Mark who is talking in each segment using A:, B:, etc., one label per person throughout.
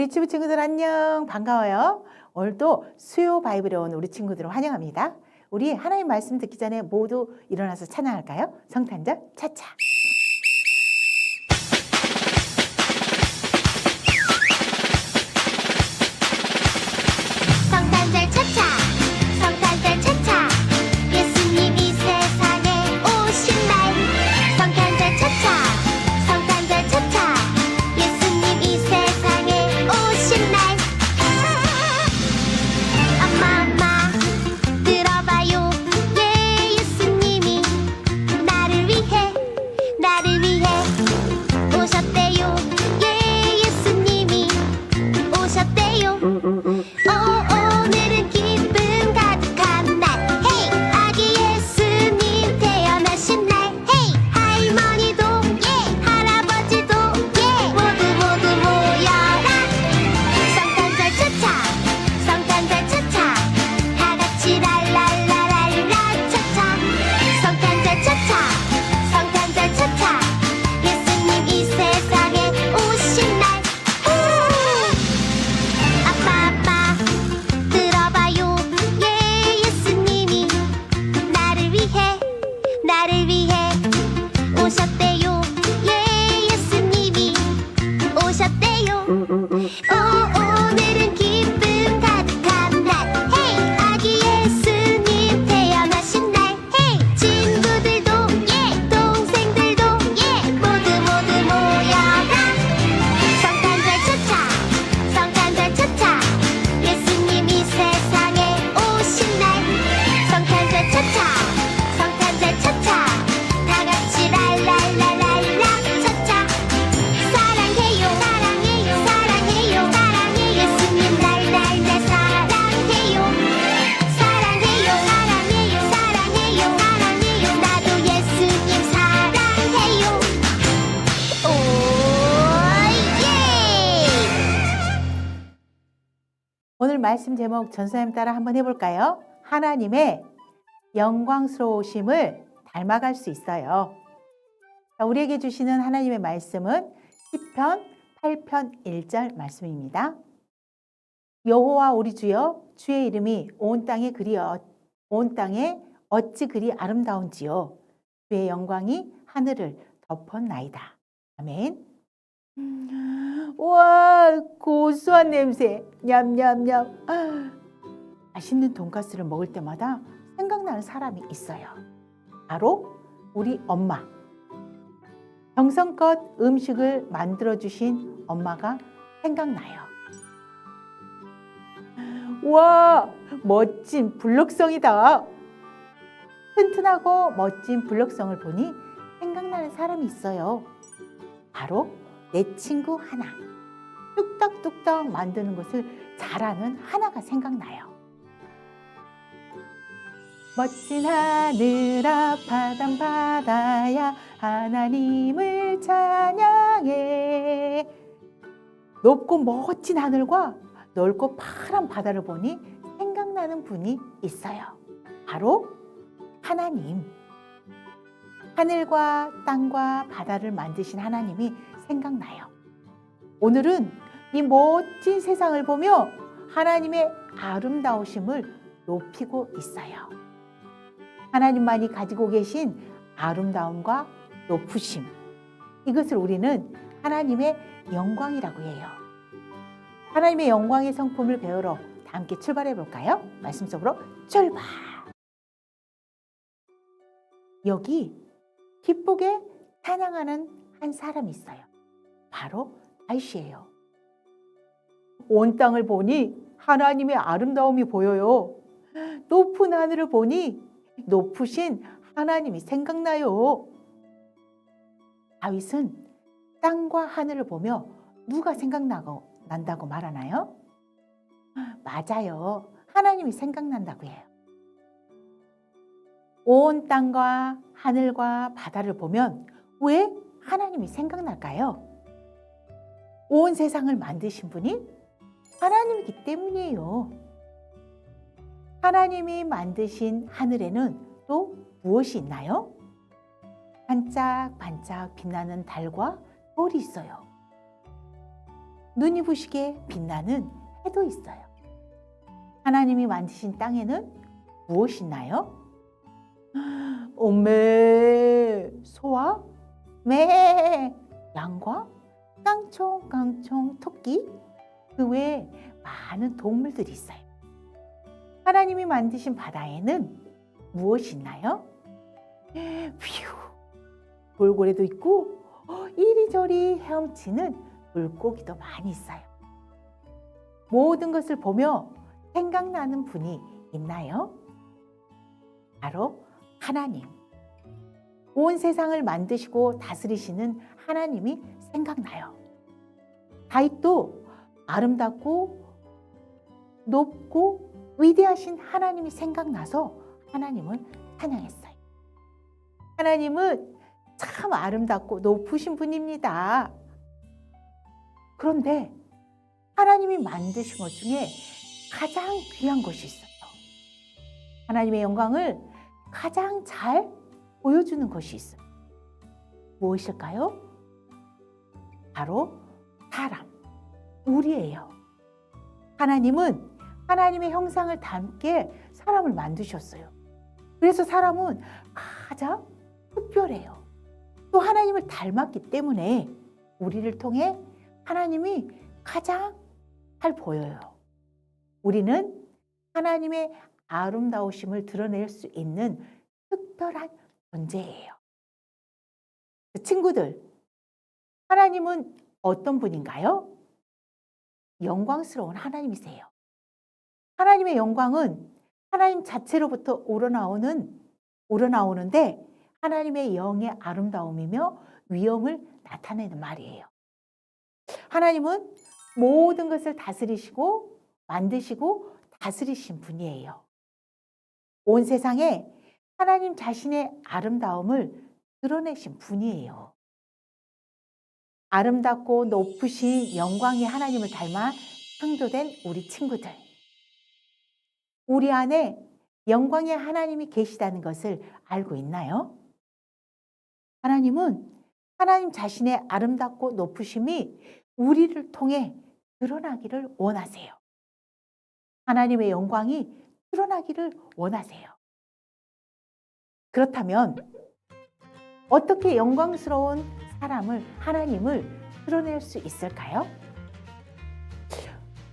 A: 우리 친구 친구들 안녕 반가워요. 오늘도 수요 바이블에 온 우리 친구들을 환영합니다. 우리 하나님 말씀 듣기 전에 모두 일어나서 찬양할까요? 성탄절 차차. 오늘 말씀 제목 전사님 따라 한번 해볼까요? 하나님의 영광스러우심을 닮아갈 수 있어요. 자, 우리에게 주시는 하나님의 말씀은 시편 8편 1절 말씀입니다. 여호와 우리 주여 주의 이름이 온 땅에 그리 어, 온 땅에 어찌 그리 아름다운지요 주의 영광이 하늘을 덮었나이다. 아멘. 와 고소한 냄새. 냠냠냠. 아, 맛있는 돈가스를 먹을 때마다 생각나는 사람이 있어요. 바로 우리 엄마. 정성껏 음식을 만들어 주신 엄마가 생각나요. 와 멋진 블록성이다. 튼튼하고 멋진 블록성을 보니 생각나는 사람이 있어요. 바로 내 친구 하나. 뚝딱뚝딱 만드는 것을 잘하는 하나가 생각나요. 멋진 하늘아 바람 바다야 하나님을 찬양해 높고 멋진 하늘과 넓고 파란 바다를 보니 생각나는 분이 있어요. 바로 하나님. 하늘과 땅과 바다를 만드신 하나님이 생각나요. 오늘은 이 멋진 세상을 보며 하나님의 아름다우심을 높이고 있어요. 하나님만이 가지고 계신 아름다움과 높으심. 이것을 우리는 하나님의 영광이라고 해요. 하나님의 영광의 성품을 배우러 다 함께 출발해 볼까요? 말씀 속으로 출발! 여기 기쁘게 찬양하는 한 사람이 있어요. 바로 다윗이에요. 온 땅을 보니 하나님의 아름다움이 보여요. 높은 하늘을 보니 높으신 하나님이 생각나요. 다윗은 땅과 하늘을 보며 누가 생각나고 난다고 말하나요? 맞아요. 하나님이 생각난다고 해요. 온 땅과 하늘과 바다를 보면 왜 하나님이 생각날까요? 온 세상을 만드신 분이 하나님이기 때문이에요. 하나님이 만드신 하늘에는 또 무엇이 있나요? 반짝반짝 빛나는 달과 별이 있어요. 눈이 부시게 빛나는 해도 있어요. 하나님이 만드신 땅에는 무엇이 있나요? 오메, 소와 매, 양과 깡총, 깡총, 토끼, 그 외에 많은 동물들이 있어요. 하나님이 만드신 바다에는 무엇이 있나요? 휴, 돌고래도 있고 어, 이리저리 헤엄치는 물고기도 많이 있어요. 모든 것을 보며 생각나는 분이 있나요? 바로 하나님. 온 세상을 만드시고 다스리시는 하나님이 생각나요. 다윗도 아름답고 높고 위대하신 하나님이 생각나서 하나님을 찬양했어요. 하나님은 참 아름답고 높으신 분입니다. 그런데 하나님이 만드신 것 중에 가장 귀한 것이 있어요. 하나님의 영광을 가장 잘 보여주는 것이 있어요. 무엇일까요? 바로 사람, 우리예요. 하나님은 하나님의 형상을 담게 사람을 만드셨어요. 그래서 사람은 가장 특별해요. 또 하나님을 닮았기 때문에 우리를 통해 하나님이 가장 잘 보여요. 우리는 하나님의 아름다우심을 드러낼 수 있는 특별한 존재예요. 친구들, 하나님은 어떤 분인가요? 영광스러운 하나님이세요. 하나님의 영광은 하나님 자체로부터 우러나오는 우러나오는데 하나님의 영의 아름다움이며 위엄을 나타내는 말이에요. 하나님은 모든 것을 다스리시고 만드시고 다스리신 분이에요. 온 세상에 하나님 자신의 아름다움을 드러내신 분이에요. 아름답고 높으신 영광의 하나님을 닮아 창조된 우리 친구들. 우리 안에 영광의 하나님이 계시다는 것을 알고 있나요? 하나님은 하나님 자신의 아름답고 높으심이 우리를 통해 드러나기를 원하세요. 하나님의 영광이 드러나기를 원하세요. 그렇다면 어떻게 영광스러운 사람을 하나님을 드러낼 수 있을까요?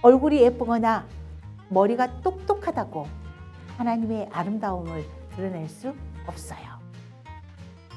A: 얼굴이 예쁘거나 머리가 똑똑하다고 하나님의 아름다움을 드러낼 수 없어요.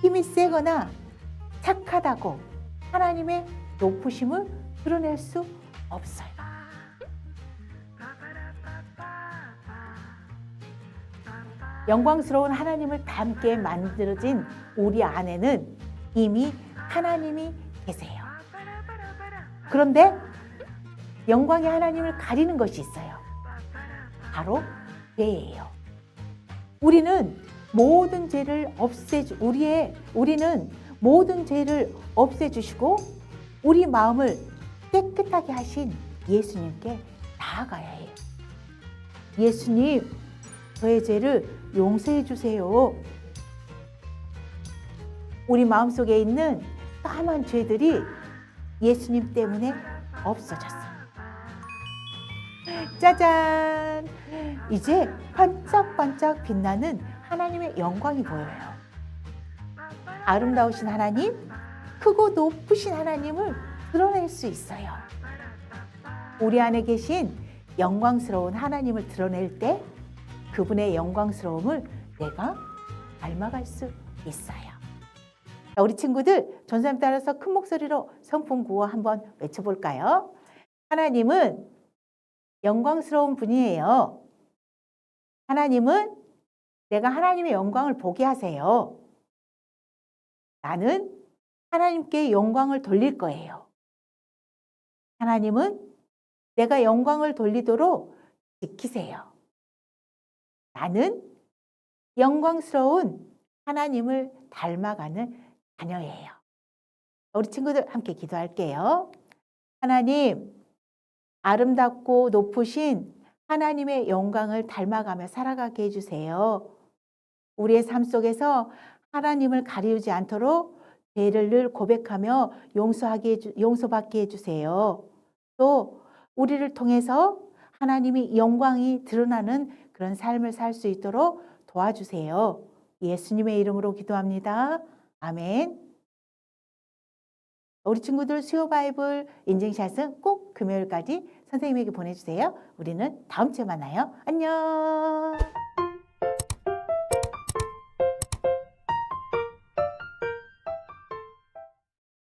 A: 힘이 세거나 착하다고 하나님의 높으심을 드러낼 수 없어요. 영광스러운 하나님을 닮게 만들어진 우리 안에는 이미 하나님이 계세요. 그런데 영광의 하나님을 가리는 것이 있어요. 바로 죄예요. 우리는 모든 죄를 없애주 우리의 우리는 모든 죄를 없애주시고 우리 마음을 깨끗하게 하신 예수님께 나아가야 해요. 예수님, 저의 죄를 용서해 주세요. 우리 마음속에 있는 까만 죄들이 예수님 때문에 없어졌어요. 짜잔! 이제 반짝반짝 빛나는 하나님의 영광이 보여요. 아름다우신 하나님, 크고 높으신 하나님을 드러낼 수 있어요. 우리 안에 계신 영광스러운 하나님을 드러낼 때 그분의 영광스러움을 내가 닮아갈 수 있어요. 자, 우리 친구들 전사님 따라서 큰 목소리로 성품 구호 한번 외쳐볼까요? 하나님은 영광스러운 분이에요. 하나님은 내가 하나님의 영광을 보게 하세요. 나는 하나님께 영광을 돌릴 거예요. 하나님은 내가 영광을 돌리도록 지키세요. 나는 영광스러운 하나님을 닮아가는 자녀예요. 우리 친구들 함께 기도할게요. 하나님, 아름답고 높으신 하나님의 영광을 닮아가며 살아가게 해주세요. 우리의 삶 속에서 하나님을 가리우지 않도록 죄를 늘 고백하며 용서하게 해주, 용서받게 해주세요. 또 우리를 통해서 하나님이 영광이 드러나는 그런 삶을 살 수 있도록 도와주세요. 예수님의 이름으로 기도합니다. 아멘. 우리 친구들 수요 바이블 인증샷은 꼭 금요일까지 선생님에게 보내주세요. 우리는 다음 주에 만나요. 안녕.